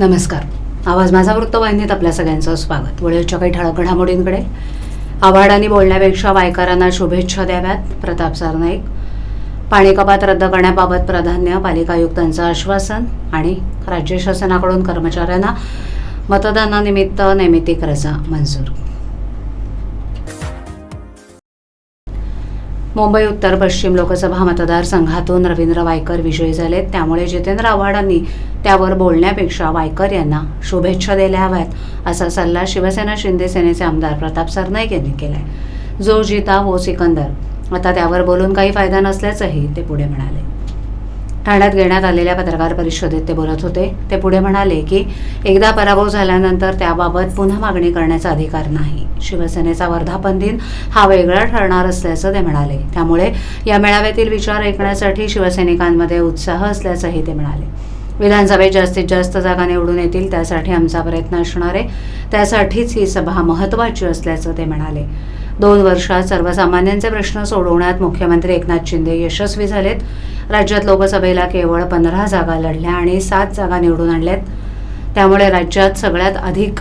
नमस्कार. आवाज माझा वृत्तवाहिनीत आपल्या सगळ्यांचं स्वागत. वेळेच्या काही ठळक घडामोडींकडे. आव्हाडांनी बोलण्यापेक्षा वायकरांना शुभेच्छा द्याव्यात प्रताप सरनाईक. पाणी कपात रद्द करण्याबाबत प्राधान्य पालिका आयुक्तांचं आश्वासन आणि राज्य शासनाकडून कर्मचाऱ्यांना मतदानानिमित्त नैमित्तिक रजा मंजूर. मुंबई उत्तर पश्चिम लोकसभा मतदारसंघातून रवींद्र वायकर विजयी झालेत. त्यामुळे जितेंद्र आव्हाडांनी त्यावर बोलण्यापेक्षा वायकर यांना शुभेच्छा द्यायला हव्यात असा सल्ला शिवसेना शिंदे सेनेचे आमदार प्रताप सरनाईक यांनी केलाय. जो जिता वो सिकंदर. आता त्यावर बोलून काही फायदा नसल्याचंही ते पुढे म्हणाले. ठाण्यात घेण्यात आलेल्या पत्रकार परिषदेत ते बोलत होते. ते पुढे म्हणाले की एकदा पराभव झाल्यानंतर त्याबाबत पुन्हा मागणी करण्याचा अधिकार नाही. शिवसेनेचा वर्धापन दिन हा वेगळा ठरणार असल्याचं ते म्हणाले. त्यामुळे या मेळाव्यातील विचार ऐकण्यासाठी शिवसैनिकांमध्ये उत्साह असल्याचंही ते म्हणाले. विधानसभेत जास्तीत जास्त जागा निवडून येतील त्यासाठी आमचा प्रयत्न असणार आहे. त्यासाठीच ही सभा महत्त्वाची असल्याचं ते म्हणाले. दोन वर्षात सर्वसामान्यांचे प्रश्न सोडवण्यात मुख्यमंत्री एकनाथ शिंदे यशस्वी झालेत. राज्यात लोकसभेला केवळ पंधरा जागा लढल्या आणि सात जागा निवडून आणल्यात. त्यामुळे राज्यात सगळ्यात अधिक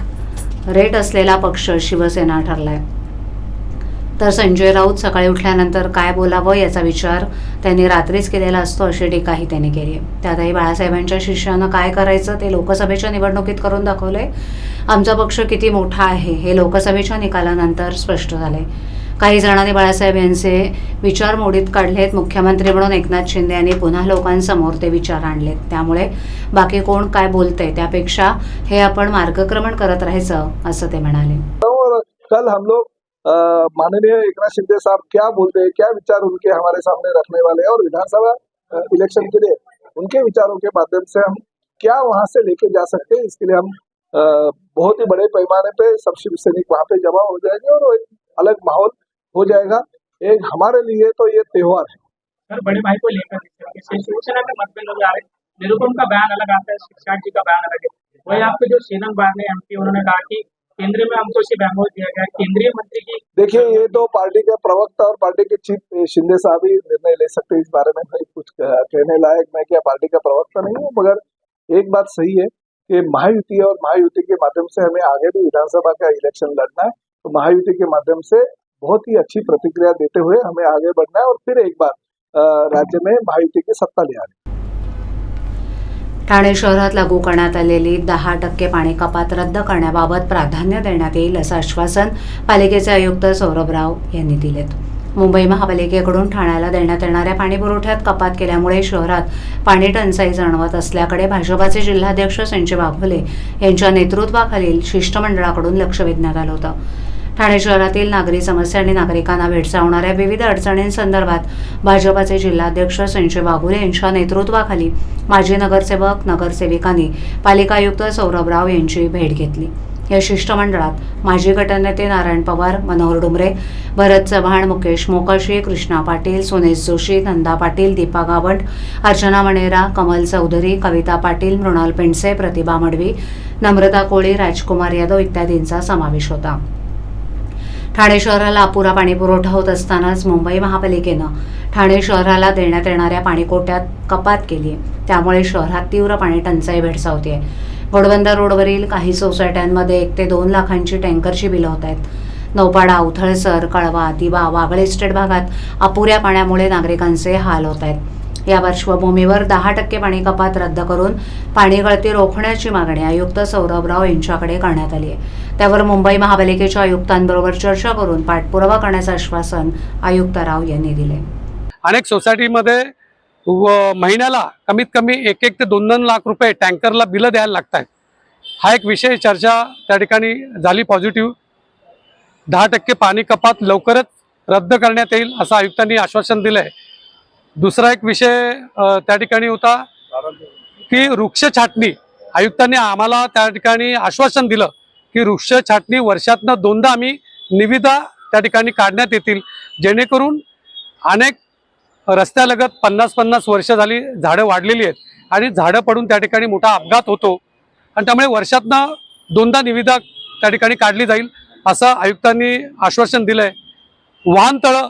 रेट असलेला पक्ष शिवसेना ठरला आहे तर संजय राऊत सकाळी उठल्यानंतर काय बोलावं याचा विचार त्यांनी रात्रीच केलेला असतो अशी टीकाही त्यांनी केली आहे. त्यातही बाळासाहेबांच्या शिष्यानं काय करायचं ते लोकसभेच्या निवडणुकीत करून दाखवलंय. आमचा पक्ष किती मोठा आहे हे लोकसभेच्या निकालानंतर स्पष्ट झालंय. काही जणांनी बाळासाहेब यांचे विचार मोडीत काढलेत. मुख्यमंत्री म्हणून एकनाथ शिंदे यांनी पुन्हा लोकांसमोर ते विचार आणलेत. त्यामुळे बाकी कोण काय बोलतंय त्यापेक्षा हे आपण मार्गक्रमण करत राहायचं असं ते म्हणाले. कल हम लोग माननीय एकनाथ शिंदे साहब क्या बोलते हैं, क्या विचार उनके हमारे सामने रखने वाले हैं और विधानसभा इलेक्शन के लिए? उनके विचारों के माध्यम से हम क्या वहाँ से लेके जा सकते हैं? इसके लिए हम बहुत ही बड़े पैमाने पे सब शिव सैनिक वहाँ पे जमा हो जाएँगे और एक अलग माहौल हो जाएगा। एक हमारे लिए तो ये त्योहार है। सर, बड़े भाई को लेकर शिवसेना में मतभेद नज़र आ रहे निरुपम का बयान अलग आता है शिक्षार्थ जी का बयान अलग है। वही आपके जो सेनम बार ने एमपी, उन्होंने कहा कि केंद्र में हमको सिर्फ़ एमओ दिया गया। केंद्रीय मंत्री की देखिए, ये तो पार्टी के प्रवक्ता और पार्टी के चीफ शिंदे साहब ही निर्णय ले सकते इस बारे में भाई। कुछ कहने लायक मैं क्या पार्टी का प्रवक्ता नहीं हूँ, मगर एक बात सही है कि महायुति और महायुति के माध्यम से हमें आगे भी विधानसभा का इलेक्शन लड़ना है। तो महायुति के माध्यम से बहुत ही अच्छी प्रतिक्रिया देते हुए हमें आगे बढ़ना है और फिर एक बार राज्य में महायुति की सत्ता ले आनी। ठाणे शहरात लागू करण्यात आलेली दहा टक्के पाणी कपात रद्द करण्याबाबत प्राधान्य देण्यात येईल असं आश्वासन पालिकेचे आयुक्त सौरभ राव यांनी दिलेत. मुंबई महापालिकेकडून ठाण्याला देण्यात येणाऱ्या पाणीपुरवठ्यात कपात केल्यामुळे शहरात पाणी टंचाई जाणवत असल्याकडे भाजपाचे जिल्हाध्यक्ष संजय बाभोले यांच्या नेतृत्वाखालील शिष्टमंडळाकडून लक्ष वेधण्यात आलं होतं. ठाणे शहरातील नागरी समस्या आणि नागरिकांना भेडसावणाऱ्या विविध अडचणींसंदर्भात भाजपाचे जिल्हाध्यक्ष संजय वाघुरे यांच्या नेतृत्वाखाली माजी नगरसेवक नगरसेविकांनी पालिकायुक्त सौरभराव सौरभ राव यांची भेट घेतली. या शिष्टमंडळात माजी गटनेते नारायण पवार मनोहर डुमरे भरत चव्हाण मुकेश मोकाशी कृष्णा पाटील सुनेश जोशी नंदा पाटील दीपा गावंट अर्चना मणेरा कमल चौधरी कविता पाटील मृणाल पेंडसे प्रतिभा मडवी नम्रता कोळी राजकुमार यादव इत्यादींचा समावेश होता. ठाणे शहराला अपुरा पाणी पुरवठा होत असतानाच मुंबई महापालिकेनं ठाणे शहराला देण्यात येणाऱ्या पाणीकोट्यात कपात केली आहे त्यामुळे शहरात तीव्र पाणी टंचाई भेडसावते घोडबंदर रोडवरील काही सोसायट्यांमध्ये एक ते दोन लाखांची टँकरची बिलं होत आहेत नौपाडा उथळसर कळवा दिवा वागळे इस्टेट भागात अपुऱ्या पाण्यामुळे नागरिकांचे हाल होत आहेत या पार्श्वभूमीवर दहा टक्के पाणी कपात रद्द करून पाणी गळती रोखण्याची मागणी आयुक्त सौरभराव यांच्याकडे करण्यात आली आहे. त्यावर मुंबई महापालिकेच्या आयुक्तांबरोबर चर्चा करून पाठपुरावा करण्याचं आश्वासन आयुक्त राव यांनी दिले. अनेक सोसायटीमध्ये व महिन्याला कमीत कमी एक एक ते दोन दोन लाख रुपये टँकरला बिलं द्यायला लागत आहेत हा एक विषय चर्चा त्या ठिकाणी झाली पॉझिटिव्ह. दहा टक्के पाणी कपात लवकरच रद्द करण्यात येईल असं आयुक्तांनी आश्वासन दिलं आहे दुसरा एक विषय त्या ठिकाणी होता की वृक्ष छाटणी. आयुक्तांनी आम्हाला त्या ठिकाणी आश्वासन दिलं की वृक्ष छाटणी वर्षातनं दोनदा आम्ही निविदा त्या ठिकाणी काढण्यात येतील. जेणेकरून अनेक रस्त्यालगत पन्नास पन्नास वर्ष झाली झाडं वाढलेली आहेत आणि झाडं पडून त्या ठिकाणी मोठा अपघात होतो. आणि त्यामुळे वर्षातनं दोनदा निविदा त्या ठिकाणी काढली जाईल असं आयुक्तांनी आश्वासन दिलं आहे वाहनतळं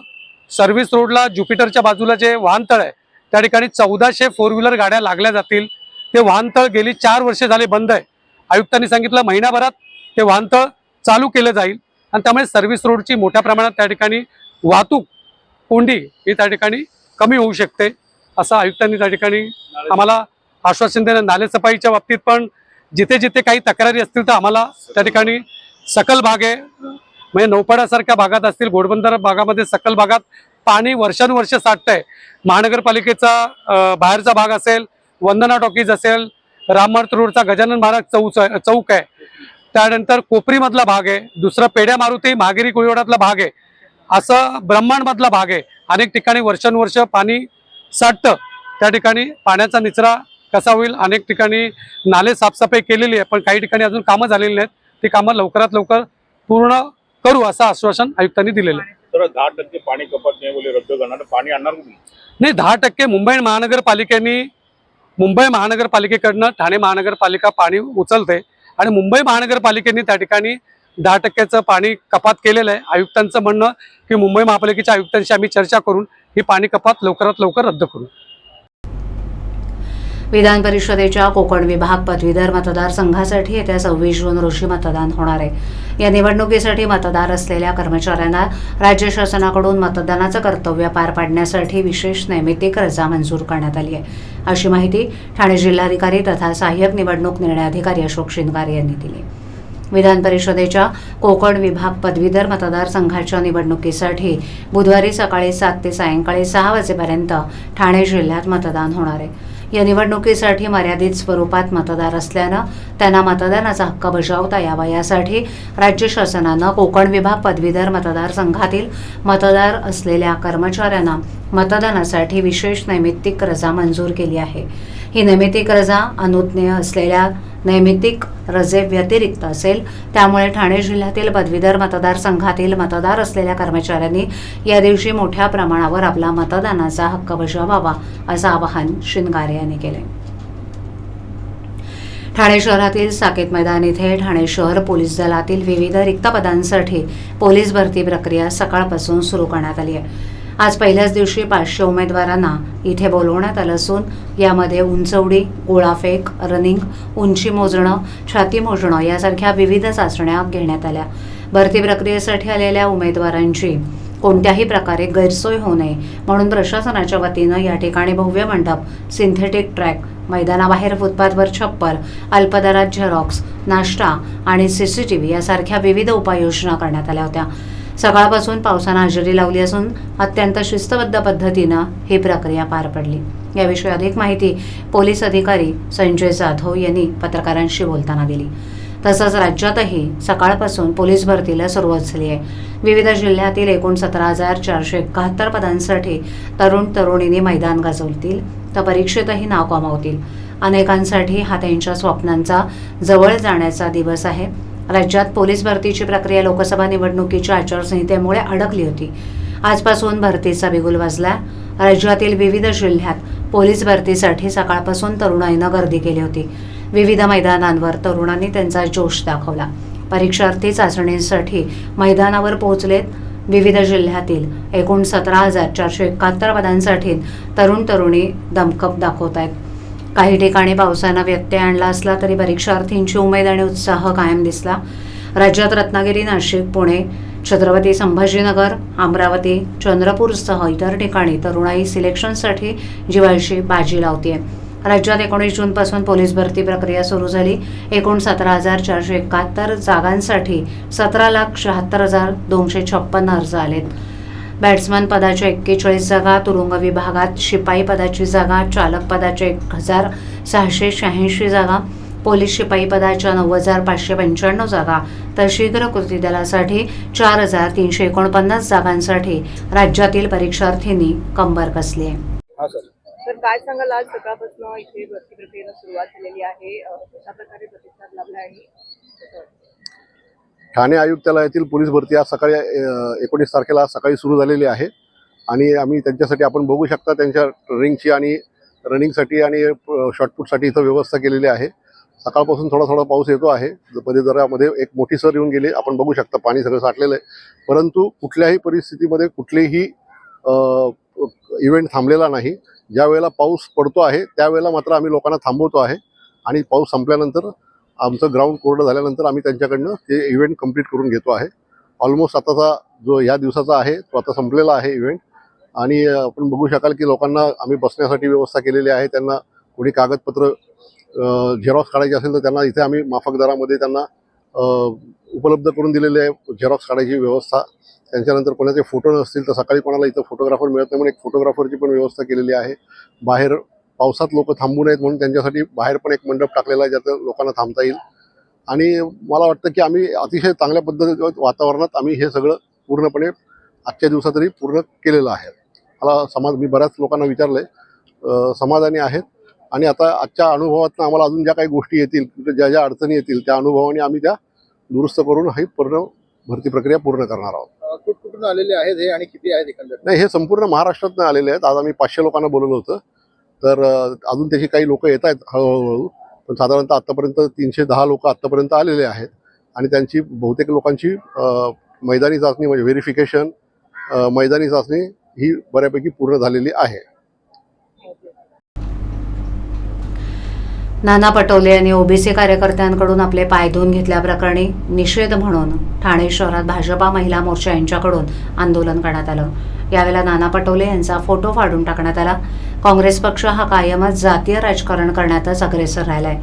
सर्व्हिस रोडला ज्युपिटरच्या बाजूला जे वाहनतळ आहे त्या ठिकाणी चौदाशे फोर व्हीलर गाड्या लागल्या जातील. ते वाहनतळ गेली चार वर्षे झाले बंद आहे. आयुक्तांनी सांगितलं महिनाभरात ते वाहनतळ चालू केलं जाईल. आणि त्यामुळे सर्व्हिस रोडची मोठ्या प्रमाणात त्या ठिकाणी वाहतूक कोंडी ही त्या ठिकाणी कमी होऊ शकते असं आयुक्तांनी त्या ठिकाणी आम्हाला आश्वासन देणं नालेसफाईच्या बाबतीत पण जिथे जिथे काही तक्रारी असतील तर आम्हाला त्या ठिकाणी सकल भाग आहे. म्हणजे नौपाड्यासारख्या भागात असतील घोडबंदर भागामध्ये सकल भागात पाणी वर्षानुवर्ष साठतंय. महानगरपालिकेचा बाहेरचा भाग असेल वंदना टॉकीज असेल राममार्ग रोडचा गजानन महाराज चौक चौक आहे. त्यानंतर कोपरीमधला भाग आहे दुसरा पेड्या मारुती महागिरी कुळीवाड्यातला भाग आहे. असं ब्रह्मांडमधला भाग आहे. अनेक ठिकाणी वर्षानुवर्ष पाणी साठतं. त्या ठिकाणी पाण्याचा निचरा कसा होईल? अनेक ठिकाणी नाले साफसफाई केलेली आहे पण काही ठिकाणी अजून कामं झालेली नाहीत. ती कामं लवकरात लवकर पूर्ण करू असं आश्वासन आयुक्तांनी दिलेलं आहे. तर दहा टक्के पाणी कपात नाही बोले रद्द करणार पाणी आणणार कुठून? नाही दहा टक्के मुंबई महानगरपालिकेने मुंबई महानगरपालिकेकडनं ठाणे महानगरपालिका पाणी उचलते आणि मुंबई महानगरपालिकेने त्या ठिकाणी दहा टक्क्याचं पाणी कपात केलेलं आहे. आयुक्तांचं म्हणणं की मुंबई महापालिकेच्या आयुक्तांशी आम्ही चर्चा करून ही पाणी कपात लवकरात लवकर रद्द करू. विधान परिषदेच्या कोकण विभाग पदवीधर मतदारसंघासाठी येत्या सव्वीस जून रोजी मतदान होणार आहे. या निवडणुकीसाठी मतदार असलेल्या कर्मचाऱ्यांना राज्य शासनाकडून मतदानाचं कर्तव्य पार पाडण्यासाठी विशेष नैमित्तिक रजा मंजूर करण्यात आली आहे. अशी माहिती ठाणे जिल्हाधिकारी तथा सहाय्यक निवडणूक निर्णय अधिकारी अशोक शिंदकार यांनी दिली. विधान परिषदेच्या कोकण विभाग पदवीधर मतदारसंघाच्या निवडणुकीसाठी बुधवारी सकाळी सात ते सायंकाळी सहा वाजेपर्यंत ठाणे जिल्ह्यात मतदान होणार आहे. या निवडणुकीसाठी मर्यादित स्वरूपात मतदार असल्यानं त्यांना मतदानाचा हक्क बजावता यावा यासाठी राज्य शासनानं कोकण विभाग पदवीधर मतदारसंघातील मतदार असलेल्या कर्मचाऱ्यांना मतदानासाठी विशेष नैमित्तिक रजा मंजूर केली आहे. ही नैमितिक रजा अनुज्ञेय असलेल्या नैमित्तिक रजे व्यतिरिक्त असेल. त्यामुळे ठाणे जिल्ह्यातील पदवीधर मतदारसंघातील मतदार असलेल्या कर्मचाऱ्यांनी या दिवशी मोठ्या प्रमाणावर आपला मतदानाचा हक्क बजावावा असं आवाहन शिंदगारे यांनी केले. ठाणे शहरातील साकेत मैदान इथे ठाणे शहर पोलीस दलातील विविध रिक्त पदांसाठी पोलीस भरती प्रक्रिया सकाळपासून सुरू करण्यात आली आहे. आज पहिल्याच दिवशी पाचशे उमेदवारांना इथे बोलवण्यात आलं असून यामध्ये उंचवडी गोळाफेक रनिंग उंची मोजणं छाती मोजणं यासारख्या विविध चाचण्या घेण्यात आल्या. भरती प्रक्रियेसाठी आलेल्या उमेदवारांची कोणत्याही प्रकारे गैरसोय होऊ नये म्हणून प्रशासनाच्या वतीनं या ठिकाणी भव्य मंडप सिंथेटिक ट्रॅक मैदानाबाहेर फुटपाथवर छप्पर अल्पदरात झेरॉक्स नाश्ता आणि सीसीटीव्ही यासारख्या विविध उपाययोजना करण्यात आल्या होत्या. सकाळपासून पावसानं हजेरी लावली असून अत्यंत शिस्तबद्ध पद्धतीनं ही प्रक्रिया पार पडली. याविषयी अधिक माहिती पोलीस अधिकारी संजय जाधव यांनी पत्रकारांशी बोलताना दिली. तसंच राज्यातही सकाळपासून पोलीस भरतीला सुरुवात झाली आहे. विविध जिल्ह्यातील एकूण सतरा हजार चारशे एकाहत्तर पदांसाठी तरुण तरुणींनी मैदान गाजवतील तर परीक्षेतही नाव कमावतील. अनेकांसाठी हा त्यांच्या स्वप्नांचा जवळ जाण्याचा दिवस आहे. राज्यात पोलीस भरतीची प्रक्रिया लोकसभा निवडणुकीच्या आचारसंहितेमुळे अडकली होती. आजपासून भरतीचा बिगुल वाजला. राज्यातील विविध जिल्ह्यात पोलीस भरतीसाठी सकाळपासून तरुणाईनं गर्दी केली होती. विविध मैदानांवर तरुणांनी त्यांचा जोश दाखवला. परीक्षार्थी चाचणीसाठी मैदानावर पोहोचलेत. विविध जिल्ह्यातील एकूण सतरा हजार चारशे एकाहत्तर पदांसाठी तरुण तरुणी दमकप दाखवत आहेत काही ठिकाणी पावसानं व्यत्यय आणला असला तरी परीक्षार्थींची उमेद आणि उत्साह कायम दिसला. राज्यात रत्नागिरी नाशिक पुणे छत्रपती संभाजीनगर अमरावती चंद्रपूरसह इतर ठिकाणी तरुणाई सिलेक्शनसाठी जीवाशी बाजी लावते राज्यात एकोणीस जूनपासून पोलीस भरती प्रक्रिया सुरू झाली. एकूण सतरा हजार चारशे एकाहत्तर जागांसाठी सतरा लाख शहात्तर हजार दोनशे छप्पन्न अर्ज आलेत. बॅट्समन पदाच्या एक्केचाळीस जागा तुरुंग विभागात शिपाई पदाची जागा चालक पदाच्या एक हजार सहाशे शहाऐंशी जागा पोलीस शिपाई पदाच्या नऊ हजार पाचशे पंच्याण्णव जागा. तर शीघ्र कृती दलासाठी चार हजार तीनशे एकोणपन्नास जागांसाठी राज्यातील परीक्षार्थींनी कंबर कसली आहे? सर. तर काय सांगाल? आज सकाळपासून इथे भरती प्रक्रियेला सुरुवात झालेली आहे. कशा प्रकारे प्रतिसाद लाभला आहे? ठाणे आयुक्तालयातील पोलीस भरती आज सकाळी एकोणीस तारखेला सकाळी सुरू झालेली आहे. आणि आम्ही त्यांच्यासाठी आपण बघू शकता त्यांच्या रनिंगची आणि रनिंगसाठी आणि शॉर्टपुटसाठी इथं व्यवस्था केलेली आहे. सकाळपासून थोडा थोडा पाऊस येतो आहे. परिसरामध्ये एक मोठी सर येऊन गेली. आपण बघू शकता पाणी सगळं साठलेलं आहे. परंतु कुठल्याही परिस्थितीमध्ये कुठलेही इव्हेंट थांबलेला नाही. ज्या वेळेला पाऊस पडतो आहे त्यावेळेला मात्र आम्ही लोकांना थांबवतो आहे. आणि पाऊस संपल्यानंतर आमचं ग्राउंड कोरडं झाल्यानंतर आम्ही त्यांच्याकडनं ते इव्हेंट कंप्लीट करून घेतो आहे. ऑलमोस्ट आताचा जो या दिवसाचा आहे तो आता संपलेला आहे इव्हेंट आणि आपण बघू शकाल की लोकांना आम्ही बसण्यासाठी व्यवस्था केलेली आहे. त्यांना कोणी कागदपत्र झेरॉक्स काढायचे असेल तर त्यांना इथे आम्ही माफक दरामध्ये त्यांना उपलब्ध करून दिलेले आहे. झेरॉक्स काढायची व्यवस्था. त्यांच्यानंतर कोणाचे फोटो नसतील तर सकाळी कोणाला इथं फोटोग्राफर मिळत नाही म्हणून एक फोटोग्राफरची पण व्यवस्था केलेली आहे. बाहेर पावसात लोक थांबू नयेत म्हणून त्यांच्यासाठी बाहेर पण एक मंडप टाकलेला आहे ज्याचं लोकांना थांबता येईल. आणि मला वाटतं की आम्ही अतिशय चांगल्या पद्धतीच्या वातावरणात आम्ही हे सगळं पूर्णपणे आजच्या दिवसात तरी पूर्ण केलेलं आहे. मला समाज मी बऱ्याच लोकांना विचारलं आहे समाधानी आहेत. आणि आता आजच्या अनुभवातनं आम्हाला अजून ज्या काही गोष्टी येतील ज्या ज्या अडचणी येतील त्या अनुभवाने आम्ही त्या दुरुस्त करून ही पूर्ण भरती प्रक्रिया पूर्ण करणार आहोत. कुठकुठून आलेले आहेत हे आणि किती आहेत एकंदर नाही हे संपूर्ण महाराष्ट्रातनं आलेले आहेत. आज आम्ही पाचशे लोकांना बोलवलं होतं. तर अजून त्याची काही लोक येत आहेत हळूहळू पण साधारणतः आत्तापर्यंत तीनशे दहा लोक आत्तापर्यंत आलेले आहेत. आणि त्यांची बहुतेक लोकांची मैदानी चाचणी म्हणजे व्हेरिफिकेशन मैदानी चाचणी ही बऱ्यापैकी पूर्ण झालेली आहे. नाना पटोले यांनी ओबीसी कार्यकर्त्यांकडून आपले पाय धुवून घेतल्याप्रकरणी निषेध म्हणून ठाणे शहरात भाजपा महिला मोर्चा यांच्याकडून आंदोलन करण्यात आलं. यावेळेला नाना पटोले यांचा फोटो फाडून टाकण्यात आला. काँग्रेस पक्ष हा कायमच जातीय राजकारण करण्यातच अग्रेसर राहिलाय.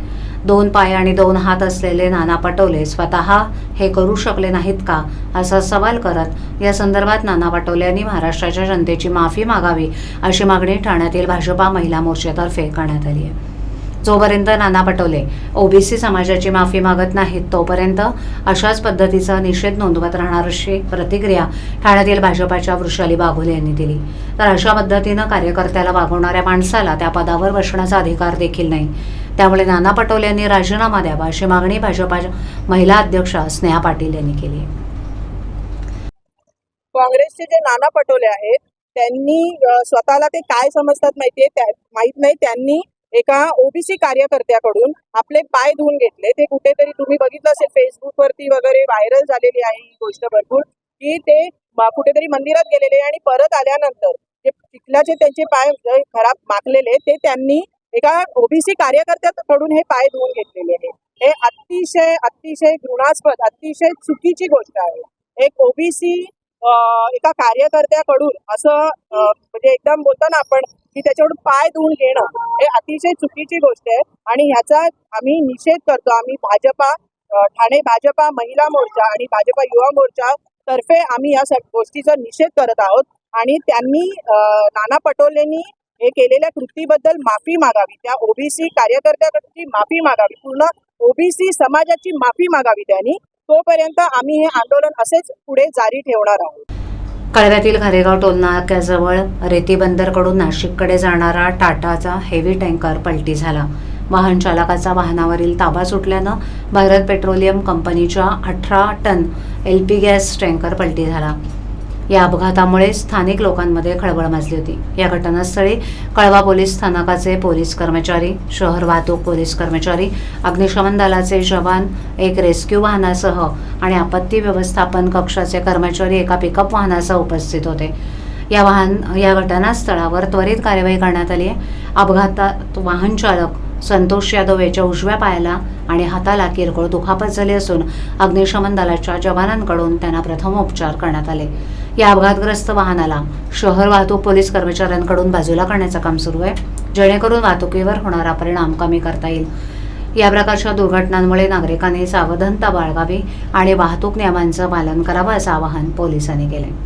दोन पाय आणि दोन हात असलेले नाना पटोले स्वतः हे करू शकले नाहीत का असा सवाल करत या संदर्भात नाना पटोले यांनी महाराष्ट्राच्या जनतेची माफी मागावी अशी मागणी ठाण्यातील भाजपा महिला मोर्चातर्फे करण्यात आली आहे. जोपर्यंत नाना पटोले ओबीसी समाजाची माफी मागत नाहीत तोपर्यंत अशाच पद्धतीचा निषेध नोंदवत राहणार अशी प्रतिक्रिया ठाण्यातील भाजपाच्या वृषाली बागुले यांनी दिली. तर अशा पद्धतीनं कार्यकर्त्याला वागवणाऱ्या माणसाला त्या पदावर बसण्याचा अधिकार देखील नाही. त्यामुळे नाना पटोले यांनी राजीनामा द्यावा अशी मागणी भाजपाच्या महिला अध्यक्षा स्नेहा पाटील यांनी केली. काँग्रेसचे जे नाना पटोले आहेत त्यांनी स्वतःला ते काय समजतात माहितीये? त्या माहीत नाही त्यांनी एका ओबीसी कार्यकर्त्याकडून आपले पाय धुवून घेतले. ते कुठेतरी तुम्ही बघितलं असेल फेसबुकवरती वगैरे व्हायरल झालेली आहे ही गोष्ट भरपूर की ते कुठेतरी मंदिरात गेलेले आणि परत आल्यानंतर जे चिखलाचे त्यांचे पाय खराब माकलेले ते त्यांनी एका ओबीसी कार्यकर्त्याकडून हे पाय धुवून घेतलेले आहे हे अतिशय अतिशय घृणास्पद अतिशय चुकीची गोष्ट आहे. एक ओबीसी एका कार्यकर्त्याकडून असं म्हणजे एकदम बोलतो ना आपण की त्याच्याकडून पाय धुवून घेणं हे अतिशय चुकीची गोष्ट आहे. आणि ह्याचा आम्ही निषेध करतो. आम्ही भाजपा ठाणे भाजपा महिला मोर्चा आणि भाजपा युवा मोर्चा तर्फे आम्ही या गोष्टीचा निषेध करत आहोत. आणि त्यांनी नाना पटोलेंनी हे केलेल्या कृतीबद्दल माफी मागावी. त्या ओबीसी कार्यकर्त्याकडची माफी मागावी. पूर्ण ओबीसी समाजाची माफी मागावी त्यांनी. तोपर्यंत आम्ही हे आंदोलन असेच पुढे जारी ठेवणार आहोत. कळव्यातील घरेगाव टोलनाक्याजवळ रेती बंदरकडून नाशिककडे जाणारा टाटाचा हेवी टँकर पलटी झाला. वाहन चालकाचा वाहनावरील ताबा सुटल्यानं भारत पेट्रोलियम कंपनीच्या अठरा ton L P gas tanker पलटी झाला. या अपघातामुळे स्थानिक लोकांमध्ये खळबळ माजली होती. या घटनास्थळी कळवा पोलीस स्थानकाचे पोलीस कर्मचारी शहर वाहतूक पोलीस कर्मचारी अग्निशमन दलाचे जवान एक रेस्क्यू वाहनासह आणि आपत्ती व्यवस्थापन कक्षाचे कर्मचारी एका पिकअप वाहनासह उपस्थित होते. या वाहन या घटनास्थळावर त्वरित कार्यवाही करण्यात आली आहे. अपघातात वाहन चालक संतोष यादव याच्या उजव्या पायाला आणि हाताला किरकोळ दुखापत झाली असून अग्निशमन दलाच्या जवानांकडून त्यांना प्रथम उपचार करण्यात आले. या अपघातग्रस्त वाहनाला शहर वाहतूक पोलीस कर्मचाऱ्यांकडून बाजूला करण्याचं काम सुरू आहे. जेणेकरून वाहतुकीवर होणारा परिणाम कमी करता येईल. या प्रकारच्या दुर्घटनांमुळे नागरिकांनी सावधानता बाळगावी आणि वाहतूक नियमांचं पालन करावं असं आवाहन पोलिसांनी केलं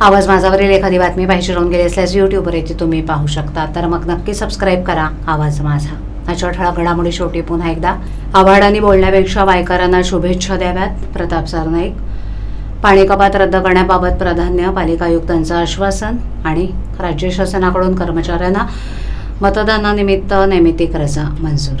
आवाज माझावरील एखादी बातमी पाहिजे राहून गेली असल्यास यूट्यूबवर येथे तुम्ही पाहू शकता. तर मग नक्की सबस्क्राईब करा. आवाज माझा. आजच्या ठळक घडामोडी शेवटी पुन्हा एकदा आव्हाडांनी बोलण्यापेक्षा वायकरांना शुभेच्छा द्याव्यात प्रताप सरनाईक. पाणी कपात रद्द करण्याबाबत प्राधान्य पालिका आयुक्तांचं आश्वासन आणि राज्य शासनाकडून कर्मचाऱ्यांना मतदानानिमित्त नैमित्तिक रजा मंजूर.